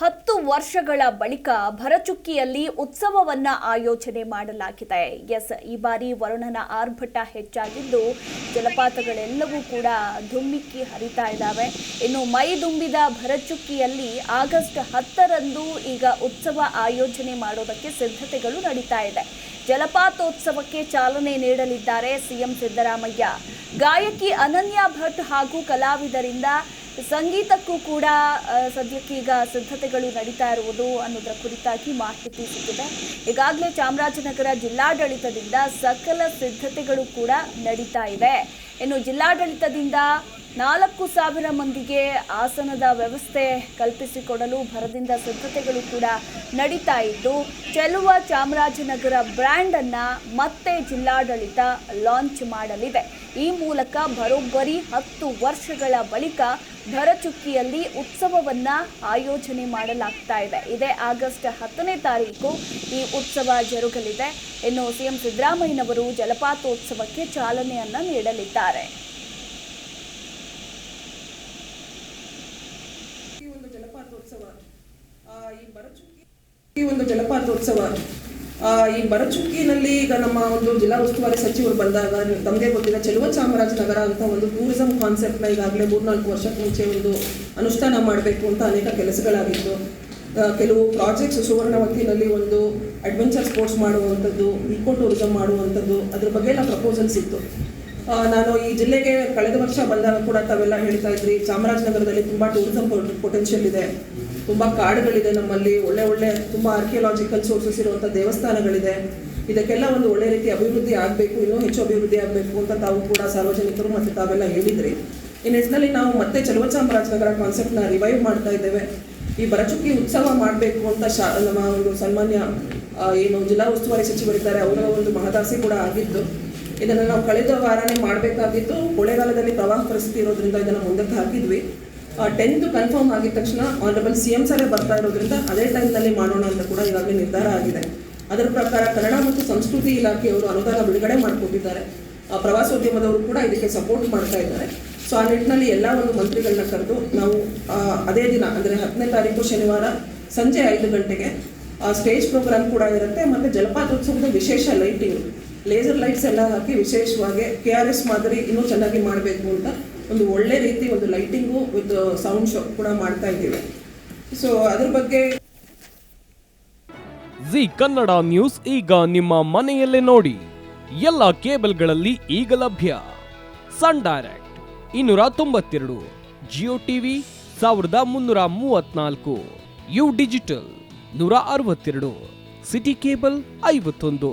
ಹತ್ತು ವರ್ಷಗಳ ಬಳಿಕ ಭರಚುಕ್ಕಿಯಲ್ಲಿ ಉತ್ಸವವನ್ನ ಆಯೋಜನೆ ಮಾಡಲಾಗಿದೆ. ಎಸ್, ಈ ಬಾರಿ ವರುಣನ ಆರ್ಭಟ ಹೆಚ್ಚಾಗಿದ್ದು ಜಲಪಾತಗಳೆಲ್ಲವೂ ಕೂಡ ಧುಮ್ಮಿಕ್ಕಿ ಹರಿತಾ ಇದ್ದಾವೆ. ಇನ್ನು ಮೈ ದುಂಬಿದ ಭರಚುಕ್ಕಿಯಲ್ಲಿ ಆಗಸ್ಟ್ ಹತ್ತರಂದು ಈಗ ಉತ್ಸವ ಆಯೋಜನೆ ಮಾಡೋದಕ್ಕೆ ಸಿದ್ಧತೆಗಳು ನಡೀತಾ ಇದೆ. ಜಲಪಾತೋತ್ಸವಕ್ಕೆ ಚಾಲನೆ ನೀಡಲಿದ್ದಾರೆ ಸಿಎಂ ಸಿದ್ದರಾಮಯ್ಯ. ಗಾಯಕಿ ಅನನ್ಯ ಭಟ್ ಹಾಗೂ ಕಲಾವಿದರಿಂದ ಸಂಗೀತಕ್ಕೂ ಕೂಡ ಸದ್ಯಕ್ಕೆ ಈಗ ಸಿದ್ಧತೆಗಳು ನಡೀತಾ ಇರುವುದು ಅನ್ನೋದರ ಕುರಿತಾಗಿ ಮಾಹಿತಿ ಸಿಕ್ಕಿದೆ. ಈಗಾಗಲೇ ಚಾಮರಾಜನಗರ ಜಿಲ್ಲಾಡಳಿತದಿಂದ ಸಕಲ ಸಿದ್ಧತೆಗಳು ಕೂಡ ನಡೀತಾ ಇವೆ. ಇನ್ನು ಜಿಲ್ಲಾಡಳಿತದಿಂದ ನಾಲ್ಕು ಸಾವಿರ ಮಂದಿಗೆ ಆಸನದ ವ್ಯವಸ್ಥೆ ಕಲ್ಪಿಸಿಕೊಡಲು ಭರದಿಂದ ಸಿದ್ಧತೆಗಳು ಕೂಡ ನಡೀತಾ ಇದ್ದು, ಚೆಲುವ ಚಾಮರಾಜನಗರ ಬ್ರ್ಯಾಂಡ್ ಅನ್ನ ಮತ್ತೆ ಜಿಲ್ಲಾಡಳಿತ ಲಾಂಚ್ ಮಾಡಲಿದೆ. ಈ ಮೂಲಕ ಬರೋಬ್ಬರಿ ಹತ್ತು ವರ್ಷಗಳ ಬಳಿಕ ಭರಚುಕ್ಕಿಯಲ್ಲಿ ಉತ್ಸವವನ್ನ ಆಯೋಜನೆ ಮಾಡಲಾಗ್ತಾ ಇದೆ. ಇದೇ ಆಗಸ್ಟ್ ಹತ್ತನೇ ತಾರೀಕು ಈ ಉತ್ಸವ ಜರುಗಲಿದೆ. ಇನ್ನು ಸಿಎಂ ಸಿದ್ದರಾಮಯ್ಯನವರು ಜಲಪಾತೋತ್ಸವಕ್ಕೆ ಚಾಲನೆಯನ್ನ ನೀಡಲಿದ್ದಾರೆ ಈ ಒಂದು ಜಲಪಾತೋತ್ಸವ. ಈ ಬರಚುಕ್ಕಿ ಒಂದು ಜಲಪಾತೋತ್ಸವ ಈ ಬರಚುಕ್ಕಿನಲ್ಲಿ ಈಗ ನಮ್ಮ ಒಂದು ಜಿಲ್ಲಾ ಉಸ್ತುವಾರಿ ಸಚಿವರು ಬಂದಾಗ ತಮಗೆ ಗೊತ್ತಿಲ್ಲ, ಚೆಲುವ ಚಾಮರಾಜನಗರ ಅಂತ ಒಂದು ಟೂರಿಸಂ ಕಾನ್ಸೆಪ್ಟ್ನ ಈಗಾಗಲೇ ಮೂರ್ನಾಲ್ಕು ವರ್ಷಕ್ಕೆ ಮುಂಚೆ ಒಂದು ಅನುಷ್ಠಾನ ಮಾಡಬೇಕು ಅಂತ ಅನೇಕ ಕೆಲಸಗಳಾಗಿತ್ತು. ಕೆಲವು ಪ್ರಾಜೆಕ್ಟ್ಸ್ ಸುವರ್ಣವತಿನಲ್ಲಿ ಒಂದು ಅಡ್ವೆಂಚರ್ ಸ್ಪೋರ್ಟ್ಸ್ ಮಾಡುವಂಥದ್ದು ಇಕೋ ಟೂರಿಸಂ ಮಾಡುವಂಥದ್ದು, ಅದ್ರ ಬಗ್ಗೆ ಎಲ್ಲ ಪ್ರಪೋಸಲ್ಸ್ ಇತ್ತು. ನಾನು ಈ ಜಿಲ್ಲೆಗೆ ಕಳೆದ ವರ್ಷ ಬಂದಾಗ ಕೂಡ ತಾವೆಲ್ಲ ಹೇಳ್ತಾ ಇದ್ರಿ, ಚಾಮರಾಜನಗರದಲ್ಲಿ ತುಂಬಾ ಟೂರಿಸಂ ಪೊಟೆನ್ಷಿಯಲ್ ಇದೆ. ತುಂಬಾ ಕಾಡುಗಳಿದೆ ನಮ್ಮಲ್ಲಿ, ಒಳ್ಳೆ ಒಳ್ಳೆ ತುಂಬಾ ಆರ್ಕಿಯಾಲಜಿಕಲ್ ಸೋರ್ಸಸ್ ಇರುವಂಥ ದೇವಸ್ಥಾನಗಳಿದೆ. ಇದಕ್ಕೆಲ್ಲ ಒಂದು ಒಳ್ಳೆ ರೀತಿ ಅಭಿವೃದ್ಧಿ ಆಗಬೇಕು, ಇನ್ನೂ ಹೆಚ್ಚು ಅಭಿವೃದ್ಧಿ ಆಗಬೇಕು ಅಂತ ತಾವು ಕೂಡ ಸಾರ್ವಜನಿಕರು ಮತ್ತು ತಾವೆಲ್ಲ ಹೇಳಿದ್ರಿ. ಈ ನಿಟ್ಟಿನಲ್ಲಿ ನಾವು ಮತ್ತೆ ಚಲುವ ಚಾಮರಾಜನಗರ ನ ರಿವೈವ್ ಮಾಡ್ತಾ ಇದ್ದೇವೆ. ಈ ಬರಚುಕ್ಕಿ ಉತ್ಸವ ಮಾಡಬೇಕು ಅಂತ ಶಾ, ನಮ್ಮ ಒಂದು ಸನ್ಮಾನ್ಯ ಏನು ಜಿಲ್ಲಾ ಉಸ್ತುವಾರಿ ಸಚಿವರಿದ್ದಾರೆ, ಅವರ ಒಂದು ಮಹದಾಸೆ ಕೂಡ ಆಗಿದ್ದು ಇದನ್ನು ನಾವು ಕಳೆದ ವಾರನೇ ಮಾಡಬೇಕಾಗಿತ್ತು ಕೊಳೆಗಾಲದಲ್ಲಿ ಪ್ರವಾಹ ಪರಿಸ್ಥಿತಿ ಇರೋದ್ರಿಂದ ಇದನ್ನು ಮುಂದಕ್ಕೆ ಹಾಕಿದ್ವಿ. ಟೆಂತ್ ಕನ್ಫರ್ಮ್ ಆಗಿದ ತಕ್ಷಣ ಆನರಬಲ್ ಸಿ ಎಂ ಸರೇ ಬರ್ತಾ ಇರೋದ್ರಿಂದ ಅದೇ ಟೈಮ್ನಲ್ಲಿ ಮಾಡೋಣ ಅಂತ ಕೂಡ ಈಗಾಗಲೇ ನಿರ್ಧಾರ ಆಗಿದೆ. ಅದರ ಪ್ರಕಾರ ಕನ್ನಡ ಮತ್ತು ಸಂಸ್ಕೃತಿ ಇಲಾಖೆಯವರು ಅನುದಾನ ಬಿಡುಗಡೆ ಮಾಡಿಕೊಟ್ಟಿದ್ದಾರೆ. ಪ್ರವಾಸೋದ್ಯಮದವರು ಕೂಡ ಇದಕ್ಕೆ ಸಪೋರ್ಟ್ ಮಾಡ್ತಾ ಇದ್ದಾರೆ. ಸೊ ಆ ನಿಟ್ಟಿನಲ್ಲಿ ಎಲ್ಲ ಒಂದು ಮಂತ್ರಿಗಳನ್ನ ಕರೆದು ನಾವು ಅದೇ ದಿನ ಅಂದರೆ ಹತ್ತನೇ ತಾರೀಕು ಶನಿವಾರ ಸಂಜೆ ಐದು ಗಂಟೆಗೆ ಸ್ಟೇಜ್ ಪ್ರೋಗ್ರಾಮ್ ಕೂಡ ಇರುತ್ತೆ ಮತ್ತು ಜಲಪಾತೋತ್ಸವದ ವಿಶೇಷ ಲೈಟಿಂಗ್ ಲೇಸರ್ ಲೈಟ್ಸ್ ಎಲ್ಲ ಹಾಕಿ ವಿಶೇಷವಾಗಿ ಕೆ ಆರ್ ಎಸ್ ಮಾದರಿ ಇನ್ನೂ ಚೆನ್ನಾಗಿ ಮಾಡಬೇಕು ಅಂತ ಒಂದು ಒಳ್ಳೆ ರೀತಿ ಒಂದು ಲೈಟಿಂಗು ವಿತ್ ಸೌಂಡ್ ಶೋ ಕೂಡ ಮಾಡ್ತಾ ಇದ್ದೀವಿ. ಸೊ ಅದ್ರ ಬಗ್ಗೆ ಜಿ ಕನ್ನಡ ನ್ಯೂಸ್ ಈಗ ನಿಮ್ಮ ಮನೆಯಲ್ಲೇ ನೋಡಿ. ಎಲ್ಲ ಕೇಬಲ್ಗಳಲ್ಲಿ ಈಗ ಲಭ್ಯ. ಸನ್ ಡೈರೆಕ್ಟ್ ಇನ್ನೂರ ತೊಂಬತ್ತೆರಡು, ಜಿಯೋ ಟಿವಿ ಸಾವಿರದ ಮುನ್ನೂರ ಮೂವತ್ನಾಲ್ಕು, ಯು ಡಿಜಿಟಲ್ ನೂರ ಅರವತ್ತೆರಡು, ಸಿಟಿ ಕೇಬಲ್ ಐವತ್ತೊಂದು.